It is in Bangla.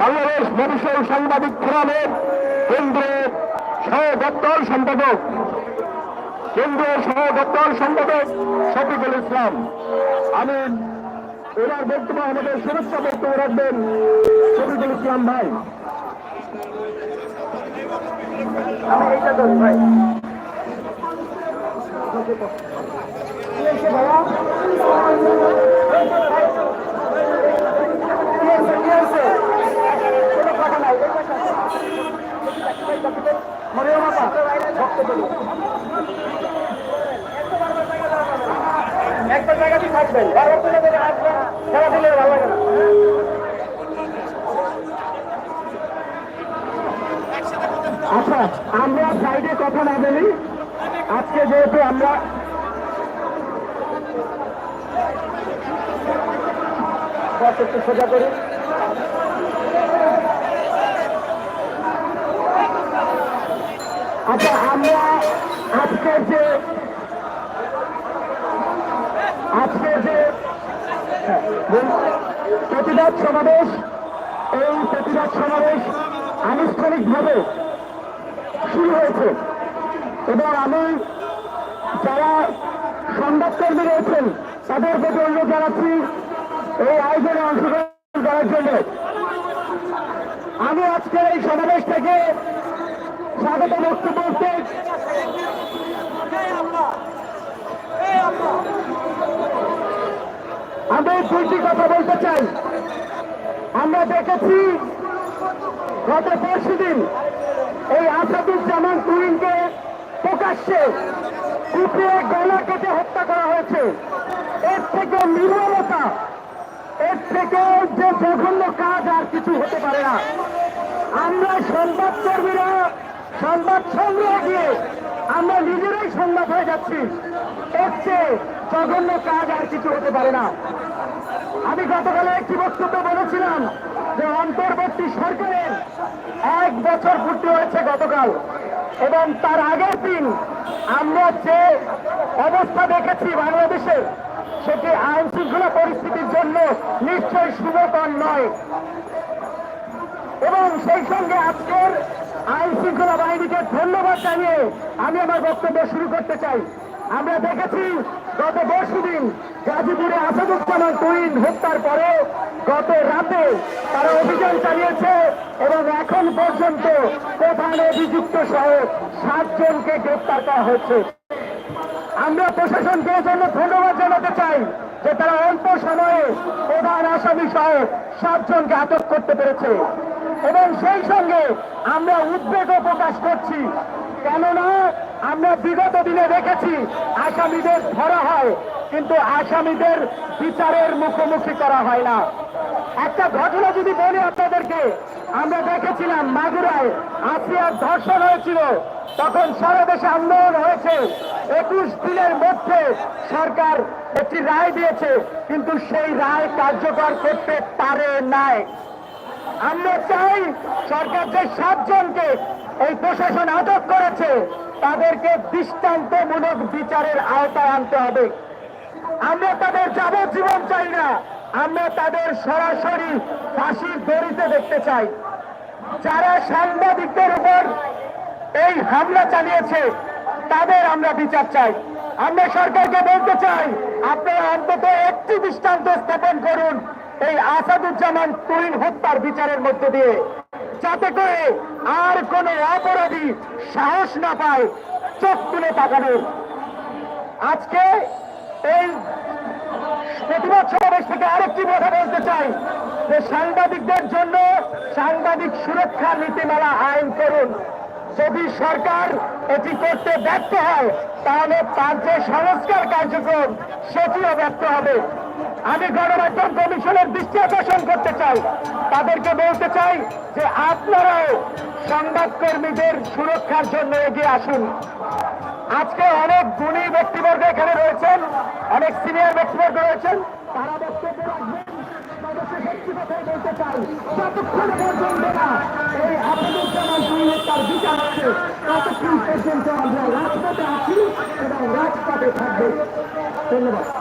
বাংলাদেশ মফিসল সাংবাদিক ফোরামের কেন্দ্রের সহ দপ্তর সম্পাদক। কেন্দ্রীয় সহ দপ্তর সম্পাদক শফিকুল ইসলাম। আমি এবার বক্তব্য আমাদের শুভেচ্ছা বক্তব্য রাখবেন শফিকুল ইসলাম ভাই। ভাই। একটা থাকবেন আচ্ছা আমরা সাইডে কথা না বলি। আজকে যেহেতু আমরা একটু সোজা করি আচ্ছা আমরা আজকের যে আজকের যে প্রতিবাদ সমাবেশ, এই প্রতিবাদ সমাবেশ আনুষ্ঠানিকভাবে শুরু হয়েছে। এবং আমি যারা সংবাদকর্মী রয়েছেন, তাদের প্রতি অনুরোধ জানাচ্ছি এই আয়োজনে অংশগ্রহণ করার জন্য। আমি আজকের এই সমাবেশ থেকে স্বাগত বক্তব্য আমি দুইটি কথা বলতে চাই। আমরা দেখেছি গত পরশু দিন এই আসাদুজ্জামান প্রকাশ্যে কুপিয়ে গলা কেটে হত্যা করা হয়েছে। এর থেকে নির্মলতা এর থেকে যে জঘন্য কাজ আর কিছু হতে পারে না। আমরা সংবাদকর্মীরা সংবাদ সংগ্রহ দিয়ে আমরা নিজেরাই সংবাদ হয়ে যাচ্ছি। এর জঘন্য কাজ আর কিছু হতে পারে না। আমি গতকালে একটি বক্তব্য বলেছিলাম যে অন্তর্বর্তী সরকারের এক বছর পূর্তি হয়েছে গতকাল, এবং তার আগের দিন আমরা যে অবস্থা দেখেছি বাংলাদেশে, সেটি আইন শৃঙ্খলা পরিস্থিতির জন্য নিশ্চয়ই শুভকর নয়। এবং সেই সঙ্গে আজকের আইন শৃঙ্খলা বাহিনীকে ধন্যবাদ জানিয়ে আমি আমার বক্তব্য শুরু করতে চাই। আমরা দেখেছি, গত দিন গাজীপুরে আসাদুজ্জামান তুইন হত্যার পরে গত রাতে তারা অভিযান চালিয়েছে এবং এখন পর্যন্ত প্রধান অভিযুক্ত সহ সাতজনকে গ্রেপ্তার করা হয়েছে। আমরা প্রশাসনকে জন্য ধন্যবাদ জানাতে চাই যে তারা অল্প সময়ে প্রধান আসামি সহ সাতজনকে আটক করতে পেরেছে। এবং সেই সঙ্গে আমরা উদ্বেগও প্রকাশ করছি। কেননা আমরা বিগত দিনে দেখেছি আসামিদের ধরা হয়, কিন্তু আসামিদের বিচারের মুখোমুখি করা হয় না। একটা ঘটনা যদি বলি আপনাদেরকে, আমরা দেখেছিলাম মাগুরায় আসিয়ার ধর্ষণ হয়েছিল, তখন সারা দেশে আন্দোলন হয়েছে। একুশ দিনের মধ্যে সরকার একটি রায় দিয়েছে, কিন্তু সেই রায় কার্যকর করতে পারে নাই। আমরা চাই সরকার যে সাতজনকে এই প্রশাসন আটক করেছে, তাদেরকে দৃষ্টান্তমূলক বিচারের আওতায় আনতে হবে। আমরা তাদের যাবজ্জীবন চাই না, আমরা তাদের সরাসরি ফাঁসির দড়িতে দেখতে চাই। যারা সাংবাদিকদের উপর এই হামলা চালিয়েছে, তাদের আমরা বিচার চাই। আমরা সরকারকে বলতে চাই, আপনারা অন্তত একটি দৃষ্টান্ত স্থাপন করুন এই আসাদুজ্জামান তুইন হত্যার বিচারের মধ্য দিয়ে, যাতে করে আর কোন অপরাধী সাহস না পায় চোখ তুলে তাকানোর। আজকে এই প্রতিবাদ সমাবেশ থেকে আরেকটি কথা বলতে চাই, যে সাংবাদিকদের জন্য সাংবাদিক সুরক্ষা নীতিমালা আইন করুন। যদি সরকার এটি করতে ব্যর্থ হয়, তাহলে তার যে সংস্কার কার্যক্রম, সেটিও ব্যর্থ হবে। আমি গণমাধ্যম কমিশনের দৃষ্টি আকর্ষণ করতে চাই। তাদেরকে বলতে চাই যে আপনারাও সংবাদকর্মীদের সুরক্ষার জন্য এগিয়ে আসুন। আজকে অনেক গুণী ব্যক্তিবর্গ এখানে রয়েছেন, অনেক সিনিয়র ব্যক্তিবর্গ রয়েছেন। তারা বক্তব্য রাখবেন। একটি কথাই বলতে চাই, যতক্ষণ পর্যন্ত না এই আবদুজ্জামান আমরা রাজপথে আছি এবং রাজপথে থাকবে। ধন্যবাদ।